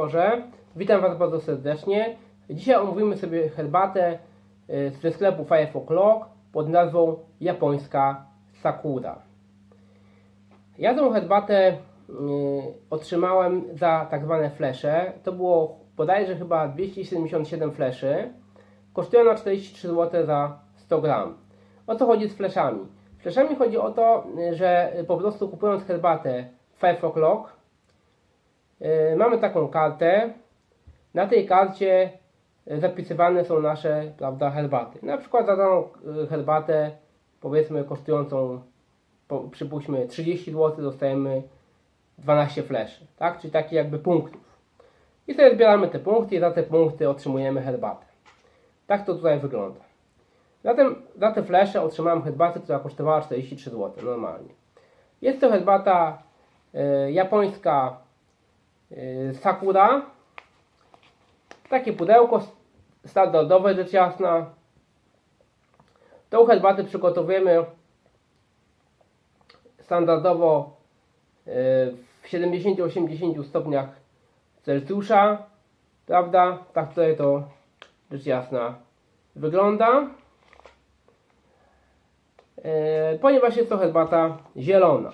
Boże, witam Was bardzo serdecznie. Dzisiaj omówimy sobie herbatę y, ze sklepu Five O'Clock pod nazwą japońska Sakura. Ja tą herbatę y, otrzymałem za tak zwane flesze. To było bodajże chyba 277 fleszy. Kosztuje ona 43 zł za 100 gram. O co chodzi z fleszami? Fleszami chodzi o to, y, że po prostu kupując herbatę Five O'Clock mamy taką kartę. Na tej karcie yy, zapisywane są nasze prawda, herbaty. Na przykład za daną yy, herbatę, powiedzmy kosztującą, po, przypuśćmy 30 zł, dostajemy 12 fleszy, tak? Czyli takie jakby punktów. I sobie zbieramy te punkty i za te punkty otrzymujemy herbatę. Tak to tutaj wygląda. Zatem za te flesze otrzymałem herbatę, która kosztowała 43 zł normalnie. Jest to herbata e, japońska e, Sakura. Takie pudełko standardowe, rzecz jasna. Tą herbatę przygotowujemy standardowo e, w 70-80 stopniach Celsjusza. Prawda? Tak tutaj to rzecz jasna wygląda. E, ponieważ jest to herbata zielona.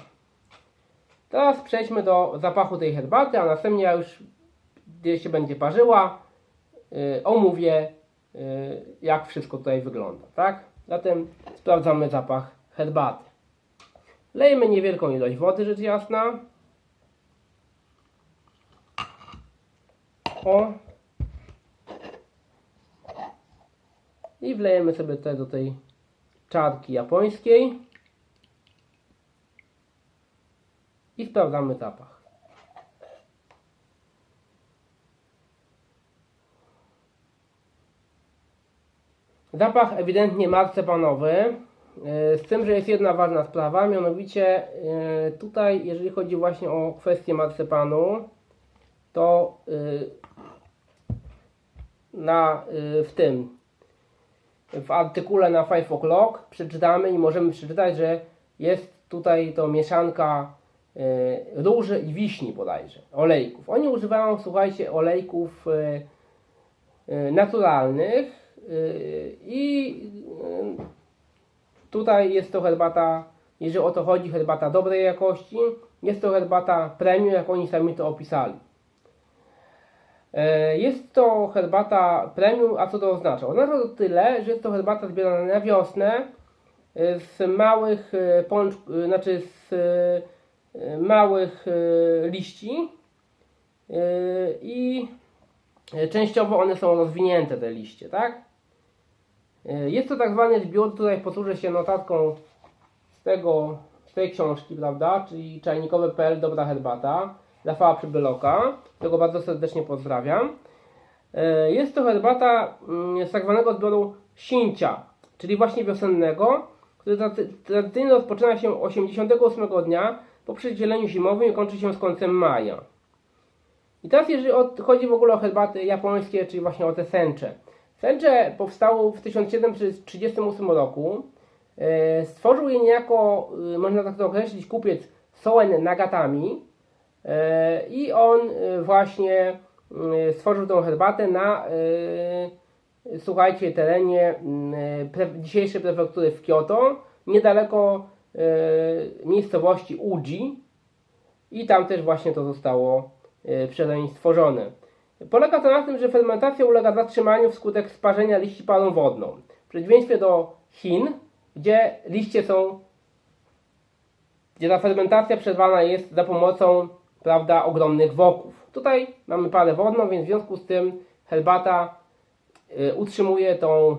Teraz przejdźmy do zapachu tej herbaty, a następnie ja już, gdy się będzie parzyła, y, omówię, y, jak wszystko tutaj wygląda, tak? Zatem sprawdzamy zapach herbaty. Lejemy niewielką ilość wody, rzecz jasna. O. I wlejemy sobie tutaj do tej czarki japońskiej. I sprawdzamy zapach. Zapach ewidentnie marcepanowy, e, z tym, że jest jedna ważna sprawa, mianowicie e, tutaj, jeżeli chodzi właśnie o kwestię marcepanu, to e, na, w tym, w artykule na 5 o'clock przeczytamy i możemy przeczytać, że jest tutaj to mieszanka róży i wiśni bodajże, olejków. Oni używają, słuchajcie, olejków e, e, naturalnych e, i e, tutaj jest to herbata, jeżeli o to chodzi, herbata dobrej jakości. Jest to herbata premium, jak oni sami to opisali. E, Jest to herbata premium, a co to oznacza? Oznacza to tyle, że jest to herbata zbierana na wiosnę e, z małych e, pącz, e, znaczy z e, małych e, liści e, i częściowo one są rozwinięte te liście, tak? Jest to tak zwany zbiór, tutaj posłużę się notatką z tego, z tej książki, prawda? Czyli czajnikowy.pl Dobra Herbata Rafała Przybyloka, którego bardzo serdecznie pozdrawiam. Jest to herbata mm, z tak zwanego zbioru sincia, czyli właśnie wiosennego, który trady- tradycyjnie rozpoczyna się 88 dnia po przedzieleniu zimowym i kończy się z końcem maja. I teraz jeżeli od, chodzi w ogóle o herbaty japońskie, czyli właśnie o te sencze. Sencze powstało w 1738 roku. E, Stworzył je niejako, y, można tak to określić, kupiec Soen Nagatami. E, I on właśnie stworzył tą herbatę na, słuchajcie, terenie dzisiejszej prefektury w Kyoto, niedaleko miejscowości Uji. I tam też właśnie to zostało y, przeze mnie stworzone. Polega to na tym, że fermentacja ulega zatrzymaniu wskutek sparzenia liści parą wodną. W przeciwieństwie do Chin, gdzie liście są, gdzie ta fermentacja przerwana jest za pomocą prawda, ogromnych woków. Tutaj mamy parę wodną, więc w związku z tym herbata y, utrzymuje tą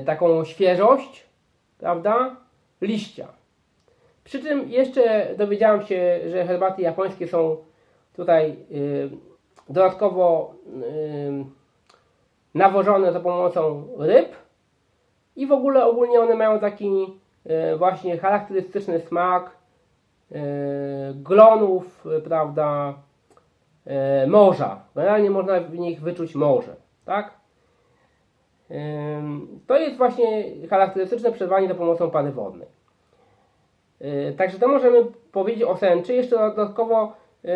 y, taką świeżość, prawda, liścia. Przy czym jeszcze dowiedziałem się, że herbaty japońskie są tutaj y, dodatkowo y, nawożone za pomocą ryb i w ogóle ogólnie one mają taki y, właśnie charakterystyczny smak y, glonów, prawda, y, morza. Generalnie można w nich wyczuć morze, tak? To jest właśnie charakterystyczne przebywanie za pomocą pary wodnej. Yy, Także to możemy powiedzieć o senczy. Jeszcze dodatkowo yy,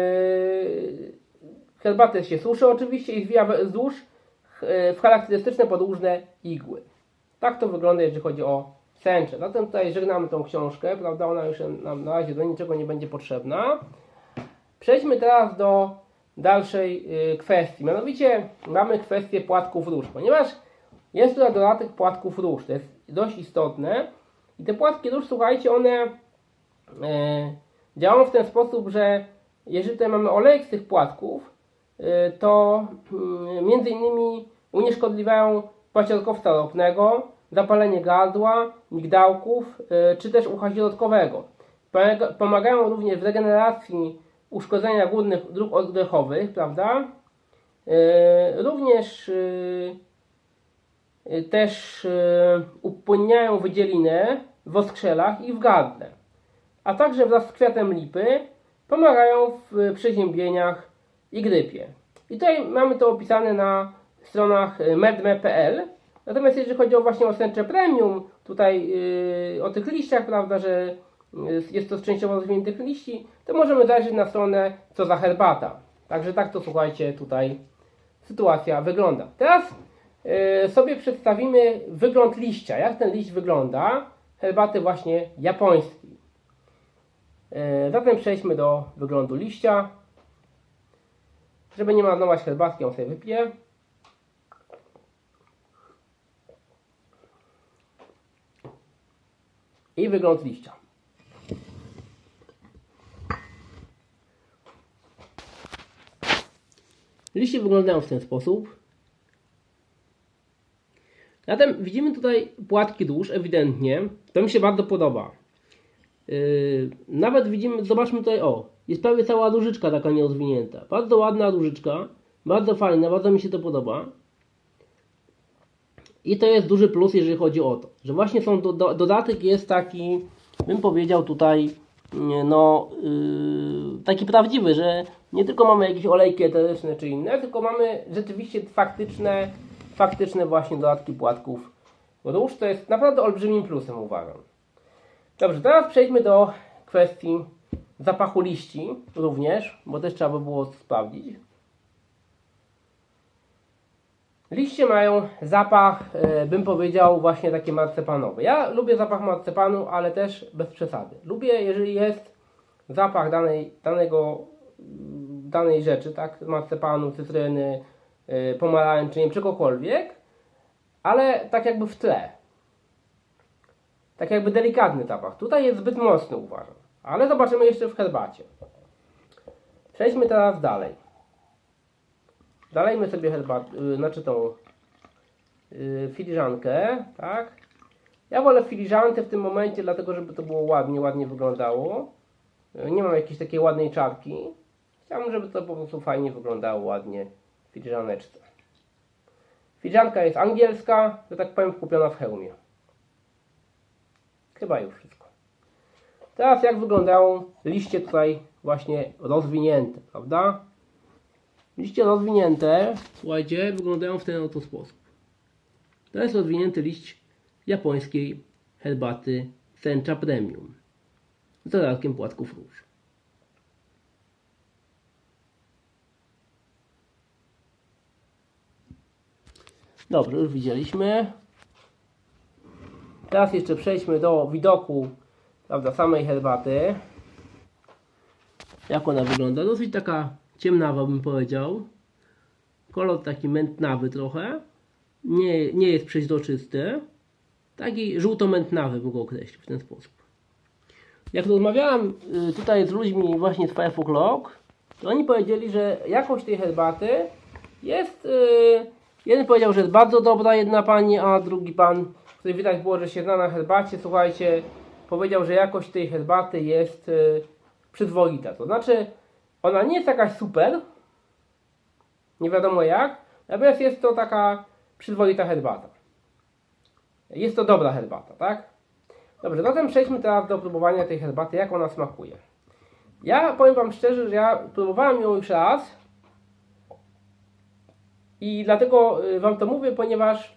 Herbatę się suszy oczywiście i zwija wzdłuż e, w charakterystyczne podłużne igły. Tak to wygląda, jeżeli chodzi o sęcze. Zatem tutaj żegnamy tą książkę, prawda? Ona już nam na razie do niczego nie będzie potrzebna. Przejdźmy teraz do dalszej kwestii. Mianowicie mamy kwestię płatków róż, ponieważ jest tutaj dodatek płatków róż. To jest dość istotne. I te płatki róż, słuchajcie, one e, działają w ten sposób, że jeżeli tutaj mamy olejek z tych płatków, e, to mm, między innymi unieszkodliwiają paciorkowca ropnego, zapalenie gardła, migdałków, e, czy też ucha środkowego. Pomaga- Pomagają również w regeneracji uszkodzenia górnych dróg oddechowych, prawda? E, Również e, e, też e, upłynniają wydzielinę w oskrzelach i w gardle. A także wraz z kwiatem lipy pomagają w przeziębieniach i grypie. I tutaj mamy to opisane na stronach medme.pl. Natomiast jeżeli chodzi o właśnie o sęcze premium, tutaj o tych liściach, prawda, że jest to z częściowo rozwiniętych liści, to możemy zajrzeć na stronę co za herbata. Także tak to słuchajcie tutaj sytuacja wygląda. Teraz sobie przedstawimy wygląd liścia, jak ten liść wygląda herbaty właśnie japońskiej. Zatem przejdźmy do wyglądu liścia. Żeby nie marnować herbatki, on sobie wypije. i wygląd liścia. Liście wyglądają w ten sposób. Zatem widzimy tutaj płatki dusz, ewidentnie. To mi się bardzo podoba. Yy, nawet widzimy, zobaczmy tutaj, o, jest prawie cała różyczka taka nierozwinięta. Bardzo ładna różyczka, bardzo fajna, bardzo mi się to podoba. I to jest duży plus, jeżeli chodzi o to, że właśnie są do, do, dodatek jest taki, bym powiedział tutaj, nie, no, yy, taki prawdziwy, że nie tylko mamy jakieś olejki eteryczne czy inne, tylko mamy rzeczywiście faktyczne, faktyczne właśnie dodatki płatków róż. To jest naprawdę olbrzymim plusem, uważam. Dobrze, teraz przejdźmy do kwestii zapachu liści również, bo też trzeba by było sprawdzić. Liście mają zapach, e, bym powiedział, właśnie taki marcepanowy. Ja lubię zapach marcepanu, ale też bez przesady. Lubię, jeżeli jest zapach danej, danego, danej rzeczy, tak, marcepanu, cytryny, pomarańczy, nie wiem, czegokolwiek, ale tak jakby w tle. Tak jakby delikatny zapach. Tutaj jest zbyt mocny, uważam. Ale zobaczymy jeszcze w herbacie. Przejdźmy teraz dalej. Dalejmy sobie herbatę, yy, znaczy tą yy, filiżankę, tak? Ja wolę filiżankę w tym momencie, dlatego żeby to było ładnie, ładnie wyglądało. Yy, nie mam jakiejś takiej ładnej czarki. Chciałbym, żeby to po prostu fajnie wyglądało ładnie w filiżaneczce. Filiżanka jest angielska, że tak powiem, kupiona w hełmie. Chyba już wszystko. Teraz jak wyglądają liście tutaj właśnie rozwinięte, prawda? Liście rozwinięte, słuchajcie, wyglądają w ten oto sposób. To jest rozwinięty liść japońskiej herbaty Sencha Premium z dodatkiem płatków róż. Dobrze, już widzieliśmy. Teraz jeszcze przejdźmy do widoku prawda, samej herbaty. Jak ona wygląda? Dosyć taka ciemnawa bym powiedział. Kolor taki mętnawy trochę. Nie, nie jest przeźroczysty. Taki żółto-mętnawy bym go określił w ten sposób. Jak rozmawiałem y, tutaj z ludźmi właśnie z Firefox Log, to oni powiedzieli, że jakość tej herbaty jest... y, Jeden powiedział, że jest bardzo dobra jedna pani, a drugi pan, który widać było, że się zna na herbacie, słuchajcie, powiedział, że jakość tej herbaty jest y, przyzwoita. To znaczy, ona nie jest jakaś super, nie wiadomo jak, natomiast jest to taka przyzwoita herbata. Jest to dobra herbata, tak? Dobrze, zatem przejdźmy teraz do próbowania tej herbaty, jak ona smakuje. Ja powiem Wam szczerze, że ja próbowałem ją już raz i dlatego y, Wam to mówię, ponieważ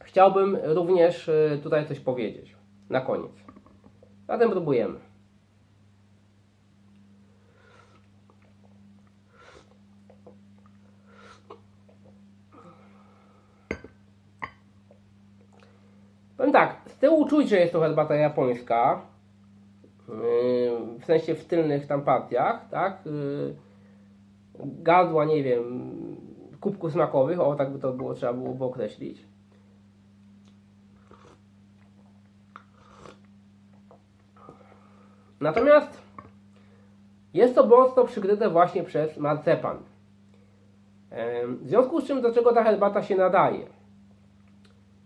chciałbym również y, tutaj coś powiedzieć na koniec. Zatem próbujemy. Powiem tak, z tyłu czuć, że jest to herbata japońska. Y, w sensie w tylnych tam partiach, tak? Gardła, nie wiem, kubków smakowych, o tak by to było, trzeba było określić. Natomiast jest to mocno przykryte właśnie przez marcepan. W związku z czym do czego ta herbata się nadaje?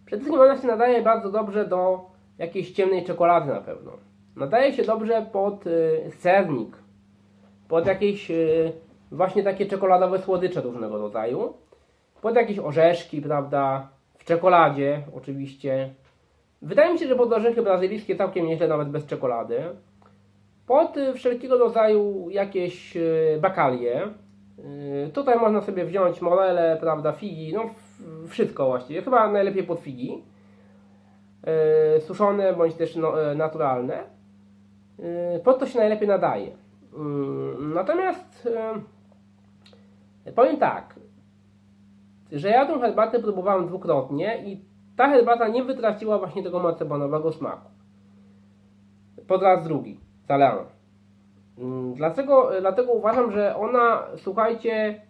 Przede wszystkim ona się nadaje bardzo dobrze do jakiejś ciemnej czekolady na pewno. Nadaje się dobrze pod y, sernik, pod jakieś y, właśnie takie czekoladowe słodycze różnego rodzaju, pod jakieś orzeszki, prawda, w czekoladzie oczywiście. Wydaje mi się, że pod orzechy brazylijskie całkiem nieźle nawet bez czekolady. Pod y, wszelkiego rodzaju jakieś y, bakalie. Y, Tutaj można sobie wziąć morele, prawda, figi, no wszystko właściwie. Chyba najlepiej pod figi. Suszone bądź też no, naturalne. Pod to się najlepiej nadaje. Y, Natomiast powiem tak, że ja tą herbatę próbowałem dwukrotnie i ta herbata nie wytraciła właśnie tego marcepanowego smaku. Po raz drugi zalano. Mm, Dlaczego, dlatego uważam, że ona, słuchajcie,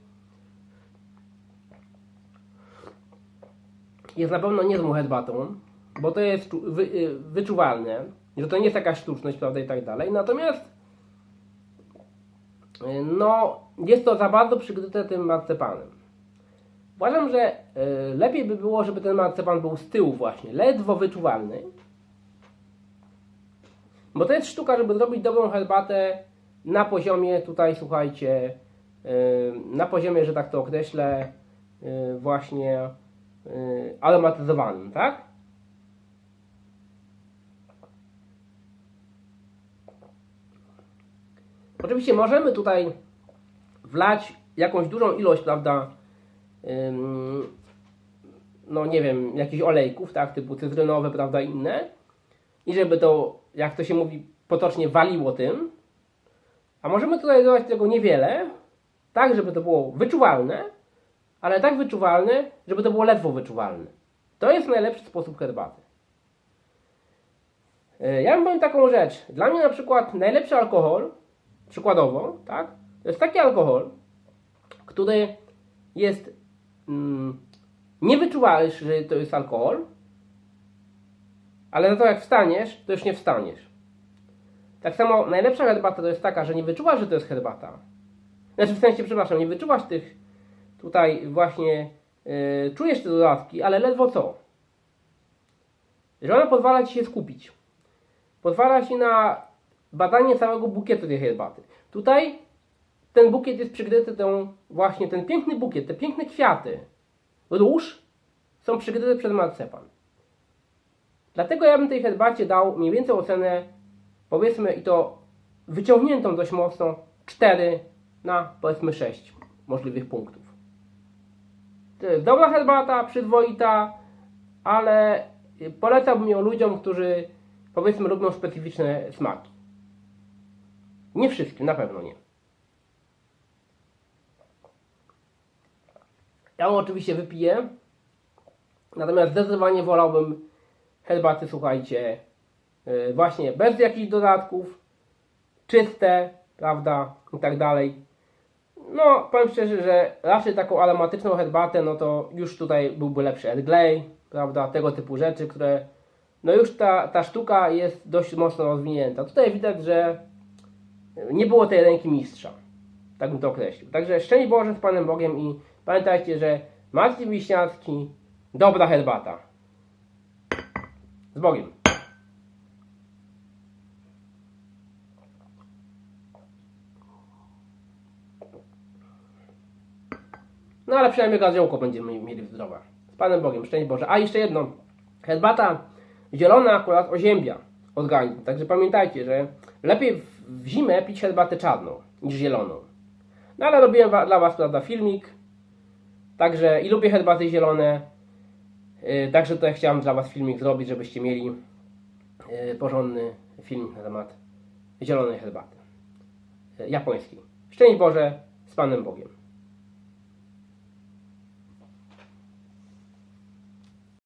jest na pewno niezłą herbatą, bo to jest y, wyczuwalne, że to nie jest jakaś sztuczność, prawda, i tak dalej. Natomiast no, jest to za bardzo przykryte tym marcepanem. Uważam, że y, lepiej by było, żeby ten marcepan był z tyłu właśnie, ledwo wyczuwalny. Bo to jest sztuka, żeby zrobić dobrą herbatę na poziomie, tutaj słuchajcie, yy, na poziomie, że tak to określę, yy, właśnie aromatyzowanym, tak? Oczywiście możemy tutaj wlać jakąś dużą ilość, prawda, no nie wiem, jakichś olejków, tak, typu cytrynowe, prawda, inne. I żeby to, jak to się mówi, potocznie waliło tym. A możemy tutaj dodać tego niewiele, tak, żeby to było wyczuwalne, ale tak wyczuwalne, żeby to było ledwo wyczuwalne. To jest najlepszy sposób herbaty. E, Ja bym powiem taką rzecz. Dla mnie na przykład najlepszy alkohol, przykładowo, tak, to jest taki alkohol, który jest mm, nie wyczuwalny, że to jest alkohol, ale za to jak wstaniesz, to już nie wstaniesz. Tak samo najlepsza herbata to jest taka, że nie wyczuwasz, że to jest herbata. Znaczy w sensie, przepraszam, nie wyczuwasz tych tutaj właśnie, yy, czujesz te dodatki, ale ledwo co. Że ona pozwala Ci się skupić. Pozwala Ci na badanie całego bukietu tej herbaty. Tutaj ten bukiet jest przykryty tą, właśnie ten piękny bukiet, te piękne kwiaty, róż są przykryte przez marcepan. Dlatego ja bym tej herbacie dał mniej więcej ocenę, powiedzmy, i to wyciągniętą dość mocno, 4 na powiedzmy 6 możliwych punktów. To jest dobra herbata, przyzwoita, ale polecałbym ją ludziom, którzy powiedzmy lubią specyficzne smaki. Nie wszystkim, na pewno nie. Ja ją oczywiście wypiję, natomiast zdecydowanie wolałbym herbaty, słuchajcie, yy, właśnie bez jakichś dodatków, czyste, prawda, i tak dalej. No, powiem szczerze, że raczej taką aromatyczną herbatę, no to już tutaj byłby lepszy Earl Grey, prawda, tego typu rzeczy, które, no już ta, ta sztuka jest dość mocno rozwinięta. Tutaj widać, że nie było tej ręki mistrza, tak bym to określił. Także szczęść Boże z Panem Bogiem i pamiętajcie, że Marcin Wiśniacki, dobra herbata. Z Bogiem. No ale przynajmniej gaziołko będziemy mieli zdrowe. Z Panem Bogiem, szczęść Boże. A jeszcze jedno. Herbata zielona akurat oziębia organizm. Także pamiętajcie, że lepiej w zimę pić herbatę czarną niż zieloną. No ale robiłem wa- dla Was, prawda, filmik. Także i lubię herbaty zielone. Yy, także tutaj chciałem dla Was filmik zrobić, żebyście mieli yy, porządny filmik na temat zielonej herbaty. Yy, japońskiej. Szczęść Boże z Panem Bogiem.